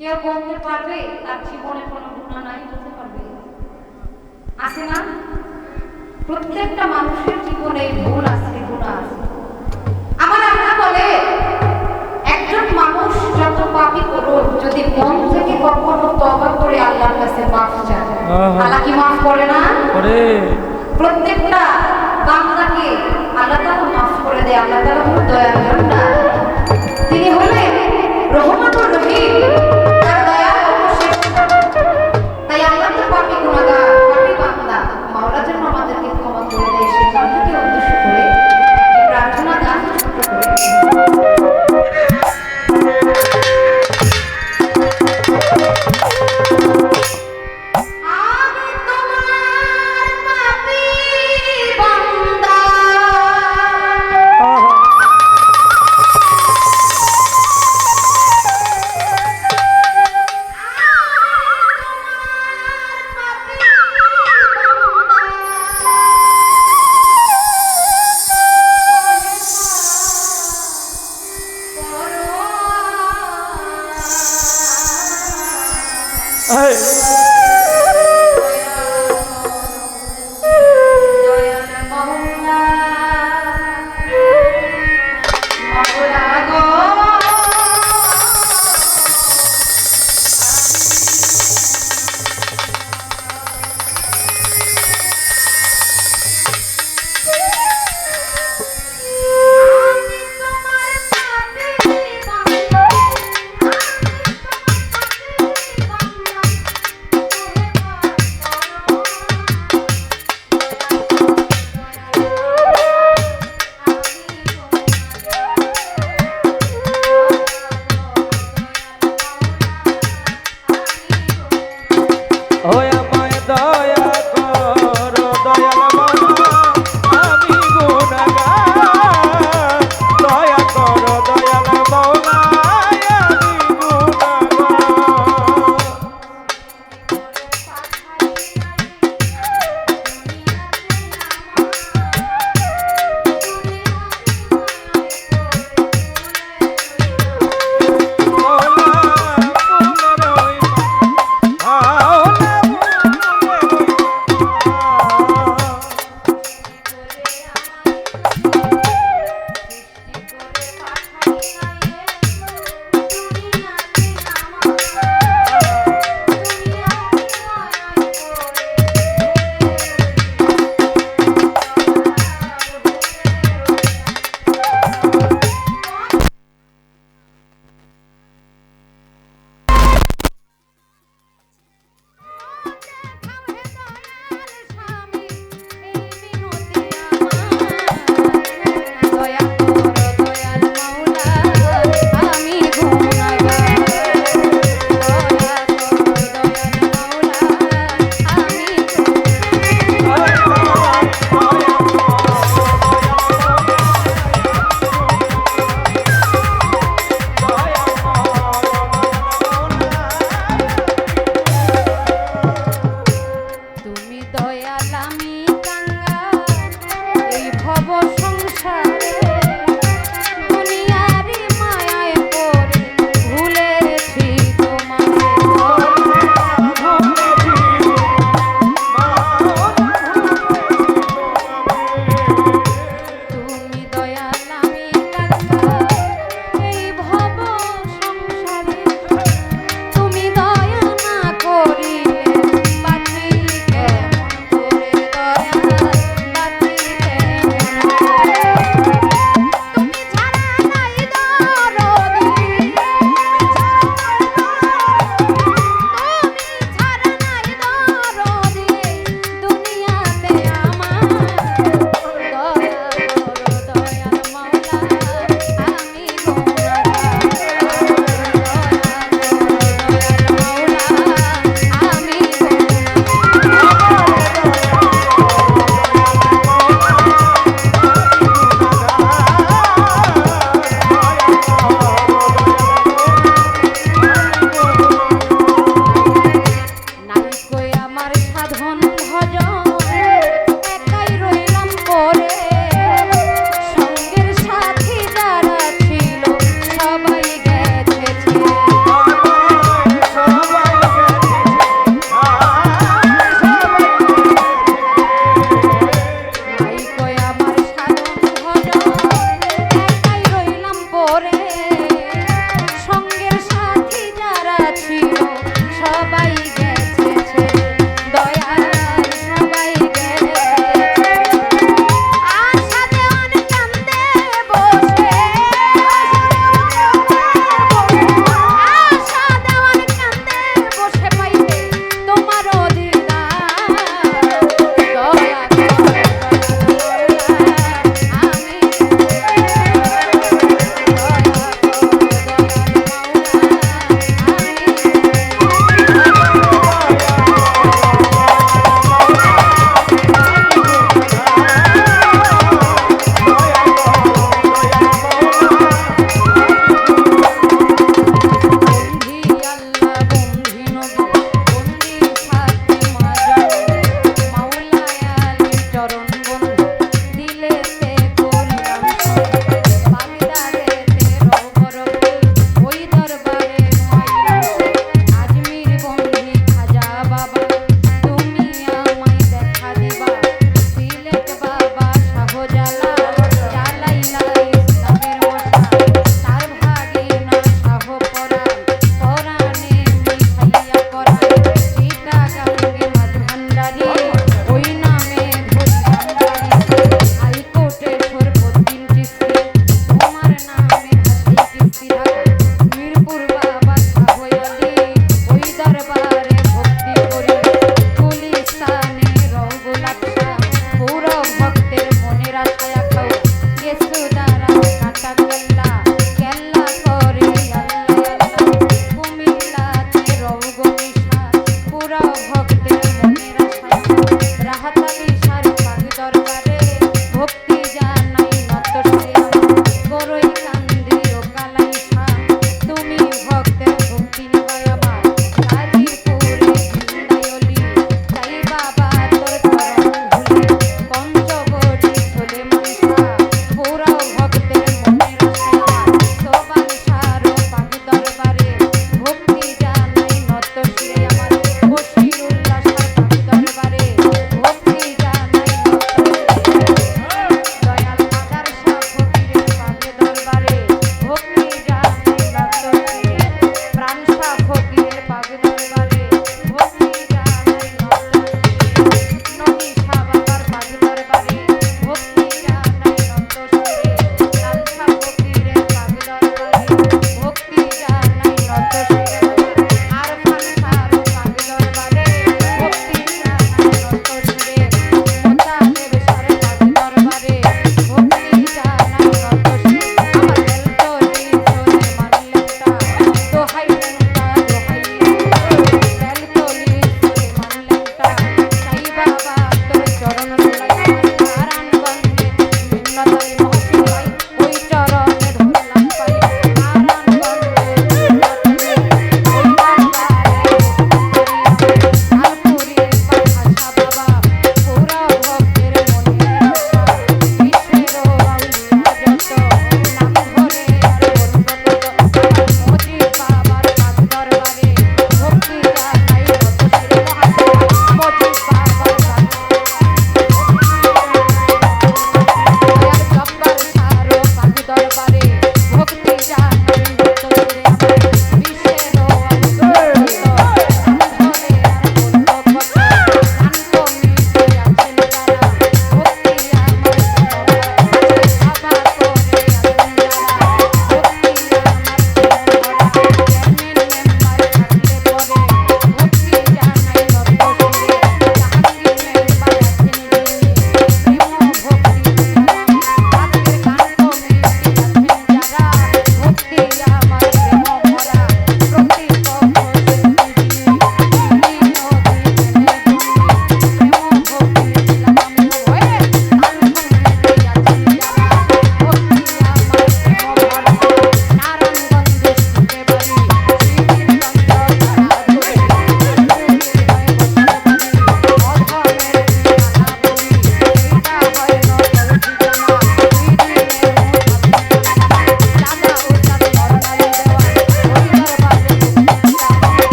তার জীবনে কোনো গুণা নাই বলতে পারবে। আছে না? প্রত্যেকটা মানুষের জীবনে ভুল আছে গুণা আছে। আমার আল্লাহ বলে একজন মানুষ যত পাপই করুক যদি মন থেকে কখনো তবা করে আল্লাহর কাছে মাফ চায়। আল্লাহ কি মাফ করে না? করে। প্রত্যেকটা 哎 ভজন